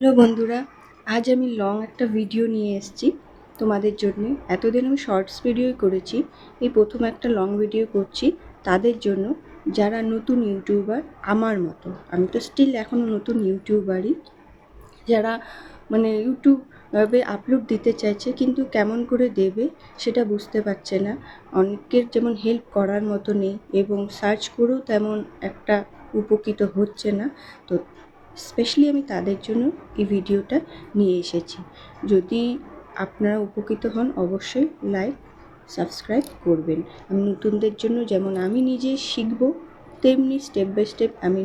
Hello বন্ধুরা, আজ আমি লং একটা ভিডিও নিয়ে এসেছি তোমাদের জন্য। এতদিন আমি শর্টস ভিডিওই করেছি, এই প্রথম একটা লং ভিডিও করছি তাদের জন্য। যারা নতুন ইউটিউবার আমার মতো, আমি তো স্টিল এখনও নতুন ইউটিউবারই যারা মানে ইউটিউবে আপলোড দিতে চাইছে, কিন্তু কেমন করে দেবে সেটা বুঝতে পারছে না। অনেকের যেমন হেল্প করার মতো নেই, এবং সার্চ করেও তেমন একটা উপকৃত হচ্ছে না। তো স্পেশালি আমি তাদের জন্য এই ভিডিওটা নিয়ে এসেছি। যদি আপনারা উপকৃত হন, অবশ্যই লাইক, সাবস্ক্রাইব করবেন। আমি নতুনদের জন্য যেমন আমি নিজে শিখব, তেমনি স্টেপ বাই স্টেপ আমি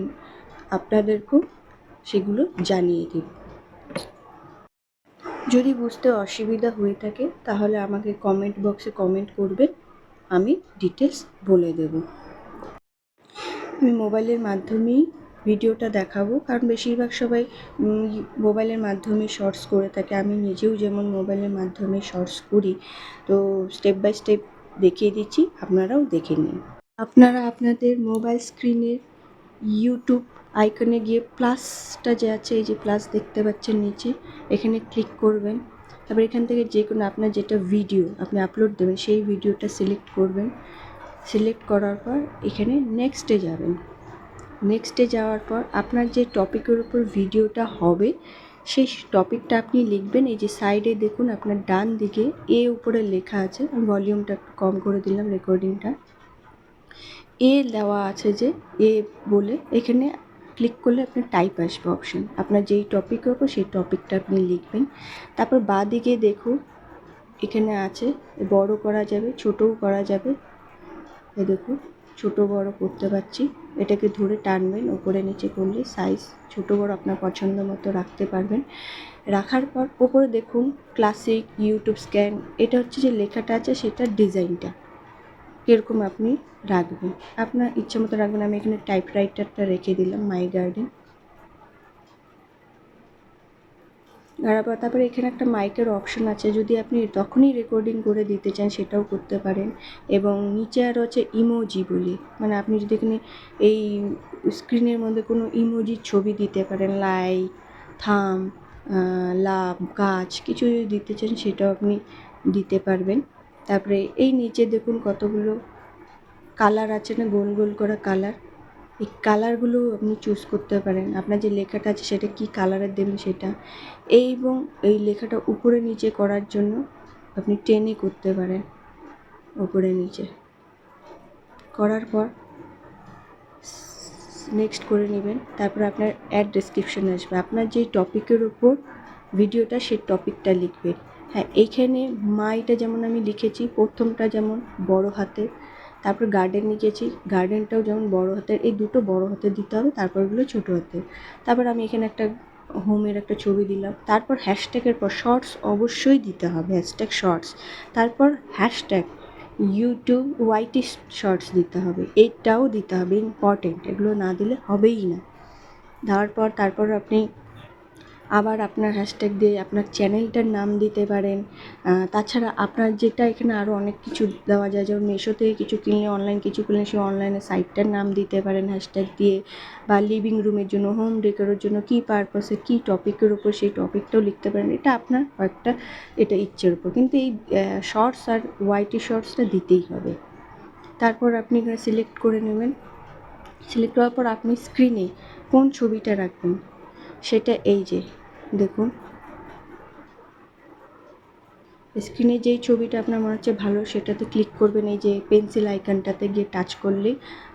আপনাদেরকেও সেগুলো জানিয়ে দেব। যদি বুঝতে অসুবিধা হয়ে থাকে, তাহলে আমাকে কমেন্ট বক্সে কমেন্ট করবেন, আমি ডিটেলস বলে দেব। আমি মোবাইলের মাধ্যমেই ভিডিওটা দেখাবো। কারণ বেশিরভাগ সবাই মোবাইলের মাধ্যমে শর্টস করে থাকে। আমি নিজেও যেমন মোবাইলের মাধ্যমে শর্টস করি। তো স্টেপ বাই স্টেপ দেখিয়ে দিচ্ছি, আপনারাও দেখে নিন। আপনারা আপনাদের মোবাইল স্ক্রিনের ইউটিউব আইকনে গিয়ে প্লাসটা যে আছে, এই যে প্লাস দেখতে পাচ্ছেন নিচে, এখানে ক্লিক করবেন। তারপর এখান থেকে যে কোনো আপনার যেটা ভিডিও আপনি আপলোড দেবেন, সেই ভিডিওটা সিলেক্ট করবেন। সিলেক্ট করার পর এখানে নেক্সটে যাবেন। নেক্সটে যাওয়ার পর আপনার যে টপিকের উপর ভিডিওটা হবে, সেই টপিকটা আপনি লিখবেন। এই যে সাইডে দেখুন, আপনার ডান দিকে এ উপরে লেখা আছে, আমি ভলিউমটা একটু কম করে দিলাম রেকর্ডিংটা এ দেওয়া আছে যে এ বলে, এখানে ক্লিক করলে আপনার টাইপ আসবে অপশন আপনার যেই টপিকের উপর, সেই টপিকটা আপনি লিখবেন। তারপর বাঁ দিকে দেখুন, এখানে আছে, বড় করা যাবে, ছোটও করা যাবে। এ দেখুন ছোট বড় করতে পারছি। এটাকে ধরে টানবেন, ওপরে নিচে করলে সাইজ ছোট বড় আপনার পছন্দ মতো রাখতে পারবেন। রাখার পর ওপরে দেখুন ক্লাসিক ইউটিউব স্ক্যান এটা হচ্ছে যে লেখাটা আছে, সেটার ডিজাইনটা কীরকম আপনি রাখবেন। আপনার ইচ্ছে মতো রাখবেন, আমি এখানে টাইপরাইটারটা রেখে দিলাম মাই গার্ডেন তারপর তারপরে এখানে একটা মাইকের অপশন আছে, যদি আপনি তখনই রেকর্ডিং করে দিতে চান সেটাও করতে পারেন। এবং নিচে আর হচ্ছে ইমোজি বলে মানে আপনি যদি এখানে এই স্ক্রিনের মধ্যে কোনো ইমোজির ছবি দিতে পারেন লাইক থাম লাভ গাছ, কিছু যদি দিতে চান সেটাও আপনি দিতে পারবেন। তারপরে এই নিচে দেখুন কতগুলো কালার আছে না, গোল গোল করা কালার এই কালারগুলো আপনি চুজ করতে পারেন। আপনার যে লেখাটা আছে সেটা কী কালারের দেবেন সেটা। এই এবং এই লেখাটা উপরে নিচে করার জন্য আপনি টেনে করতে পারেন। উপরে নিচে। করার পর নেক্সট করে নেবেন। তারপর আপনার অ্যাড ডেসক্রিপশন আসবে। আপনার যেই টপিকের উপর ভিডিওটা সেই টপিকটা লিখবেন হ্যাঁ এইখানে মাইটা যেমন আমি লিখেছি, প্রথমটা যেমন বড় হাতে তারপর গার্ডেন গেছি। গার্ডেনটাও যেমন বড় হাতের, এই দুটো বড় হাতে দিতে হবে, তারপর তারপরগুলো ছোটো হাতে। তারপর আমি এখানে একটা হোমের একটা ছবি দিলাম। তারপর হ্যাশট্যাগের পর শর্টস অবশ্যই দিতে হবে হ্যাশট্যাগ শর্টস তারপর হ্যাশট্যাগ ইউটিউব ওয়াইটি শর্টস দিতে হবে এইটাও দিতে হবে ইম্পর্টেন্ট এগুলো না দিলে হবেই না। দেওয়ার পর তারপর আপনি আবার আপনার হ্যাশট্যাগ দিয়ে আপনার চ্যানেলটার নাম দিতে পারেন। তাছাড়া আপনার যেটা এখানে আরও অনেক কিছু দেওয়া যায়, যেমন মিশো থেকে কিছু কিনলে অনলাইন কিছু কিনলে সেই অনলাইনে সাইটটার নাম দিতে পারেন হ্যাশট্যাগ দিয়ে। বা লিভিং রুমের জন্য হোম ডেকোরের জন্য কী পারপাসে কী টপিকের উপর সেই টপিকটাও লিখতে পারেন। এটা আপনার কয়েকটা এটা ইচ্ছের উপর। কিন্তু এই শর্টস আর ওয়াইটি শর্টসটা দিতেই হবে। তারপর আপনি এখানে সিলেক্ট করে নেবেন। সিলেক্ট করার পর আপনি স্ক্রিনে কোন ছবিটা রাখবেন? সেটা এই যে দেখুন। স্ক্রিনে যেই ছবিটা আপনার মনে হচ্ছে ভালো, সেটাতে ক্লিক করবেন, এই যে পেন্সিল আইকনটাতে গিয়ে টাচ করলে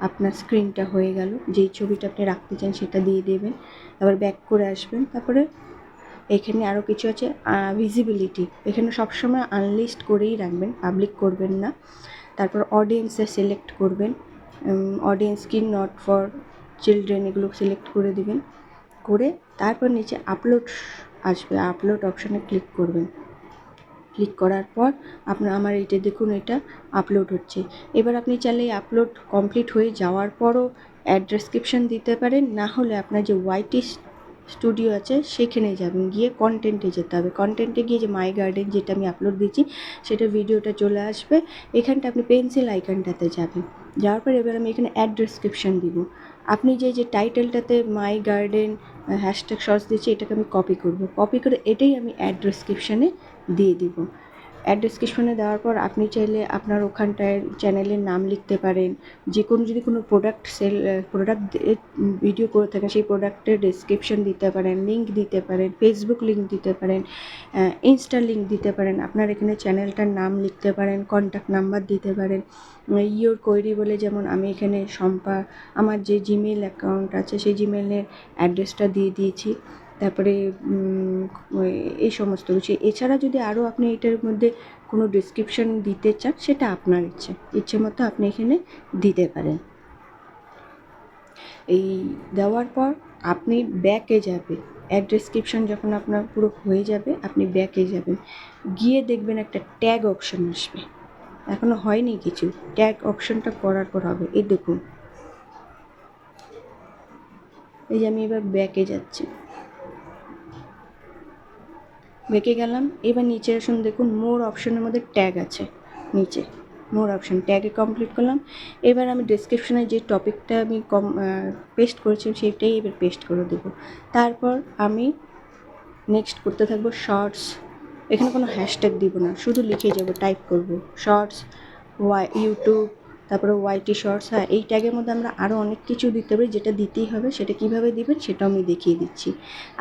আপনার স্ক্রিনটা হয়ে গেল। যেই ছবিটা আপনি রাখতে চান, সেটা দিয়ে দেবেন। আবার ব্যাক করে আসবেন। তারপরে এখানে আরও কিছু আছে ভিজিবিলিটি এখানে সবসময় আনলিস্ট করেই রাখবেন পাবলিক করবেন না। তারপর অডিয়েন্সে সিলেক্ট করবেন। অডিয়েন্স কি নট ফর চিলড্রেন এগুলো সিলেক্ট করে দিবেন। করে তারপর নিচে আপলোড আসবে। আপলোড অপশানে ক্লিক করবেন। ক্লিক করার পর আপনার, আমার এইটা দেখুন, এটা আপলোড হচ্ছে। এবার আপনি চাইলে আপলোড কমপ্লিট হয়ে যাওয়ার পরও অ্যাড ডেসক্রিপশন দিতে পারেন। না হলে আপনার যে ওয়াইটি স্টুডিও আছে সেখানে যাবেন। গিয়ে কন্টেন্টে যেতে হবে। কন্টেন্টে গিয়ে যে মাই গার্ডেন যেটা আমি আপলোড দিচ্ছি সেটা ভিডিওটা চলে আসবে। এখানটা আপনি পেন্সিল আইকনটাতে যাবেন। যাওয়ার পর এবার আমি এখানে অ্যাড ডেসক্রিপশন দিব। আপনি যে যে টাইটেলটাতে মাই গার্ডেন হ্যাশট্যাগ শর্টস দিয়েছি এটাকে আমি কপি করব। কপি করে এটাই আমি অ্যাড ডিসক্রিপশানে দিয়ে দিব। অ্যাড ডেসক্রিপশনে দেওয়ার পর আপনি চাইলে আপনার ওখানটায় চ্যানেলের নাম লিখতে পারেন। যে কোনো যদি কোনো প্রোডাক্ট সেল প্রোডাক্ট ভিডিও করে থাকেন, সেই প্রোডাক্টের ডেসক্রিপশন দিতে পারেন লিঙ্ক দিতে পারেন ফেসবুক লিঙ্ক দিতে পারেন ইনস্টা লিঙ্ক দিতে পারেন, আপনার এখানে চ্যানেলটার নাম লিখতে পারেন কন্ট্যাক্ট নাম্বার দিতে পারেন। ইয়োর কোয়েরি বলে যেমন, আমি এখানে শম্পা, আমার যে জিমেল অ্যাকাউন্ট আছে, সেই জিমেলের অ্যাড্রেসটা দিয়ে দিয়েছি। তারপরে এই সমস্ত কিছু। এছাড়া যদি আরও আপনি এটার মধ্যে কোনো ডিসক্রিপশন দিতে চান, সেটা আপনার ইচ্ছে। ইচ্ছে মতো আপনি এখানে দিতে পারেন। এই দেওয়ার পর আপনি ব্যাকে যাবেন। অ্যাড ডেসক্রিপশন যখন আপনার পুরো হয়ে যাবে, আপনি ব্যাকে যাবেন। গিয়ে দেখবেন একটা ট্যাগ অপশন আসবে। এখনও হয়নি কিছু। ট্যাগ অপশনটা করার পর হবে। এই দেখুন। এই যে আমি এবার ব্যাকে যাচ্ছি। বেঁকে গেলাম। এবার নিচে আসুন, দেখুন মোর অপশনের মধ্যে ট্যাগ আছে। নিচে মোর অপশন ট্যাগে কমপ্লিট করলাম। এবার আমি ডিসক্রিপশনে যে টপিকটা আমি কম পেস্ট করেছি সেইটাই এবার পেস্ট করে দেবো। তারপর আমি নেক্সট করতে থাকব শর্টস এখানে কোনো হ্যাশট্যাগ দিব না, শুধু লিখে যাব টাইপ করব শর্টস ওয়াই ইউটিউব তারপরে ওয়াইটি শর্টস হ্যাঁ এই ট্যাগের মধ্যে আমরা আরও অনেক কিছু দিতে পারি, যেটা দিতেই হবে, সেটা কীভাবে দিবেন সেটাও আমি দেখিয়ে দিচ্ছি।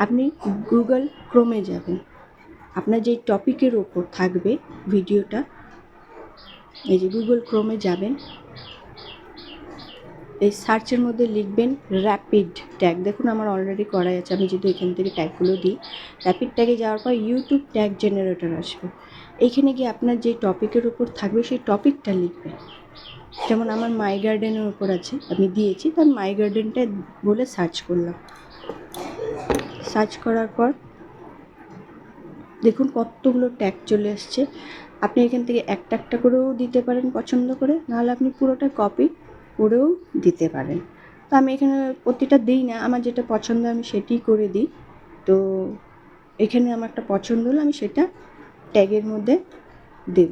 আপনি গুগল ক্রোমে যাবেন আপনার যেই টপিকের ওপর থাকবে ভিডিওটা, এই যে গুগল ক্রোমে যাবেন, এই সার্চের মধ্যে লিখবেন র্যাপিড ট্যাগ। দেখুন, আমার অলরেডি করাই আছে, আমি যদি এখান থেকে ট্যাগগুলো দিই, র্যাপিড ট্যাগে যাওয়ার পর ইউটিউব ট্যাগ জেনারেটর আসবে। এইখানে গিয়ে আপনার যে টপিকের উপর থাকবে, সেই টপিকটা লিখবেন। যেমন আমার মাই গার্ডেনের ওপর আছে, আমি দিয়েছি, তার মাই গার্ডেনটা বলে সার্চ করলাম। সার্চ করার পর দেখুন কতগুলো ট্যাগ চলে আসছে। আপনি এখান থেকে একটা একটা করেও দিতে পারেন পছন্দ করে, নাহলে আপনি পুরোটা কপি করেও দিতে পারেন। তো আমি এখানে প্রতিটা দিই না, আমার যেটা পছন্দ আমি সেটিই করে দিই। তো এখানে আমার একটা পছন্দ হলো, আমি সেটা ট্যাগের মধ্যে দেব।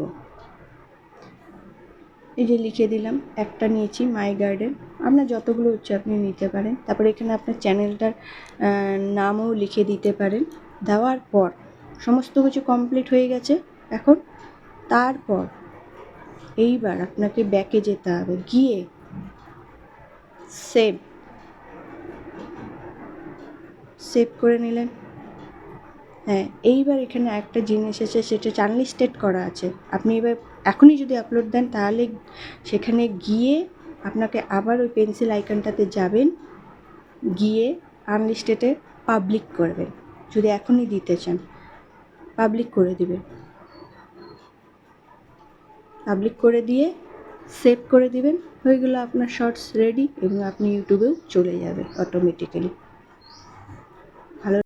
এই যে লিখে দিলাম, একটা নিয়েছি মাই গার্ডেন আপনার যতগুলো হচ্ছে আপনি নিতে পারেন। তারপরে এখানে আপনার চ্যানেলটার নামও লিখে দিতে পারেন। দেওয়ার পর সমস্ত কিছু কমপ্লিট হয়ে গেছে। এখন তারপর এইবার আপনাকে ব্যাকে যেতে হবে। গিয়ে সেভ সেভ করে নিলেন। হ্যাঁ এইবার এখানে একটা জিনিস আছে, সেটা আনলিস্টেড করা আছে। আপনি এবার এখনই যদি আপলোড দেন, তাহলে সেখানে গিয়ে আপনাকে আবার ওই পেন্সিল আইকনটাতে যাবেন। গিয়ে আনলিস্টেডে পাবলিক করবেন। যদি এখনই দিতে চান। পাবলিক করে দিবে। পাবলিক করে দিয়ে সেভ করে দিবেন। হয়ে গেলো আপনার শর্টস রেডি এবং আপনি ইউটিউবেও চলে যাবে অটোমেটিক্যালি